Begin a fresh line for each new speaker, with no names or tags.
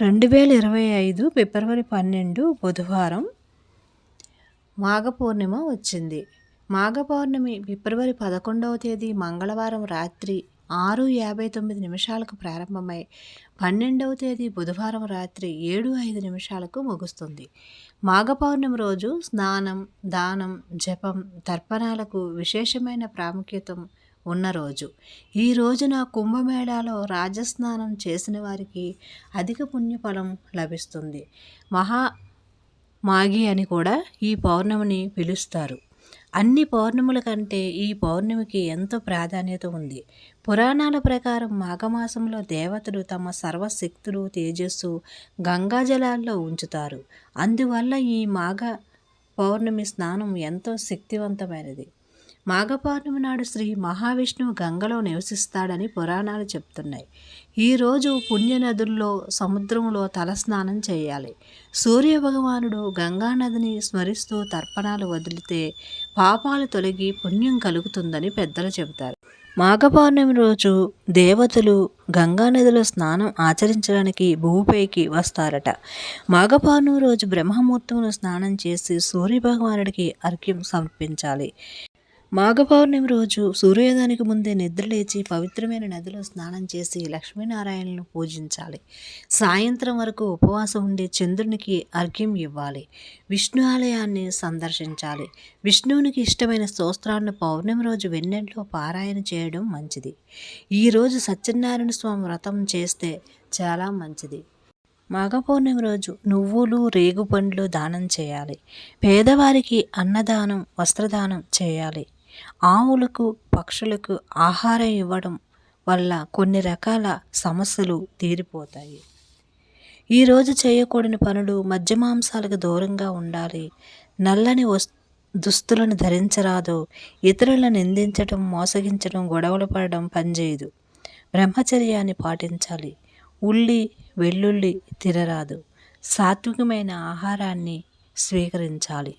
రెండు వేల ఇరవై ఐదు ఫిబ్రవరి పన్నెండు బుధవారం మాఘ పూర్ణిమ వచ్చింది. మాఘ పౌర్ణమి ఫిబ్రవరి పదకొండవ తేదీ మంగళవారం రాత్రి ఆరు యాభై తొమ్మిది నిమిషాలకు ప్రారంభమై పన్నెండవ తేదీ బుధవారం రాత్రి ఏడు ఐదు నిమిషాలకు ముగుస్తుంది. మాఘ పౌర్ణమి రోజు స్నానం దానం జపం తర్పణాలకు విశేషమైన ప్రాముఖ్యత ఉన్న రోజు. ఈ రోజున కుంభమేళాలో రాజస్నానం చేసిన వారికి అధిక పుణ్యఫలం లభిస్తుంది. మహా మాగి అని కూడా ఈ పౌర్ణమిని పిలుస్తారు. అన్ని పౌర్ణముల కంటే ఈ పౌర్ణమికి ఎంతో ప్రాధాన్యత ఉంది. పురాణాల ప్రకారం మాఘమాసంలో దేవతలు తమ సర్వశక్తులు తేజస్సు గంగాజలాల్లో ఉంచుతారు. అందువల్ల ఈ మాఘ పౌర్ణమి స్నానం ఎంతో శక్తివంతమైనది. మాఘపౌర్ణమి నాడు శ్రీ మహావిష్ణువు గంగలో నివసిస్తాడని పురాణాలు చెప్తున్నాయి. ఈరోజు పుణ్యనదుల్లో సముద్రంలో తలస్నానం చేయాలి. సూర్య భగవానుడు గంగానదిని స్మరిస్తూ తర్పణాలు వదిలితే పాపాలు తొలగి పుణ్యం కలుగుతుందని పెద్దలు చెబుతారు. మాఘపౌర్ణమి రోజు దేవతలు గంగానదిలో స్నానం ఆచరించడానికి భూమిపైకి వస్తారట. మాఘపౌర్ణమి రోజు బ్రహ్మముహూర్తంలో స్నానం చేసి సూర్యభగవానుడికి అర్ఘ్యం సమర్పించాలి. మాఘ పౌర్ణమి రోజు సూర్యోదయానికి ముందే నిద్రలేచి పవిత్రమైన నదిలో స్నానం చేసి లక్ష్మీనారాయణను పూజించాలి. సాయంత్రం వరకు ఉపవాసం ఉండే చంద్రునికి అర్ఘ్యం ఇవ్వాలి. విష్ణు ఆలయాన్ని సందర్శించాలి. విష్ణువునికి ఇష్టమైన స్తోత్రాలను పౌర్ణమి రోజు వెన్నెల్లో పారాయణ చేయడం మంచిది. ఈరోజు సత్యనారాయణ స్వామి వ్రతం చేస్తే చాలా మంచిది. మాఘ పౌర్ణమి రోజు నువ్వులు రేగుపండ్లు దానం చేయాలి. పేదవారికి అన్నదానం వస్త్రదానం చేయాలి. ఆవులకు పక్షులకు ఆహారం ఇవ్వడం వల్ల కొన్ని రకాల సమస్యలు తీరిపోతాయి. ఈరోజు చేయకూడని పనులు మధ్య మాంసాలకు దూరంగా ఉండాలి. నల్లని వస్ దుస్తులను ధరించరాదు. ఇతరులను నిందించడం మోసగించడం గొడవలు పడడం పనిచేయదు. బ్రహ్మచర్యాన్ని పాటించాలి. ఉల్లి వెల్లుల్లి తినరాదు. సాత్వికమైన ఆహారాన్ని స్వీకరించాలి.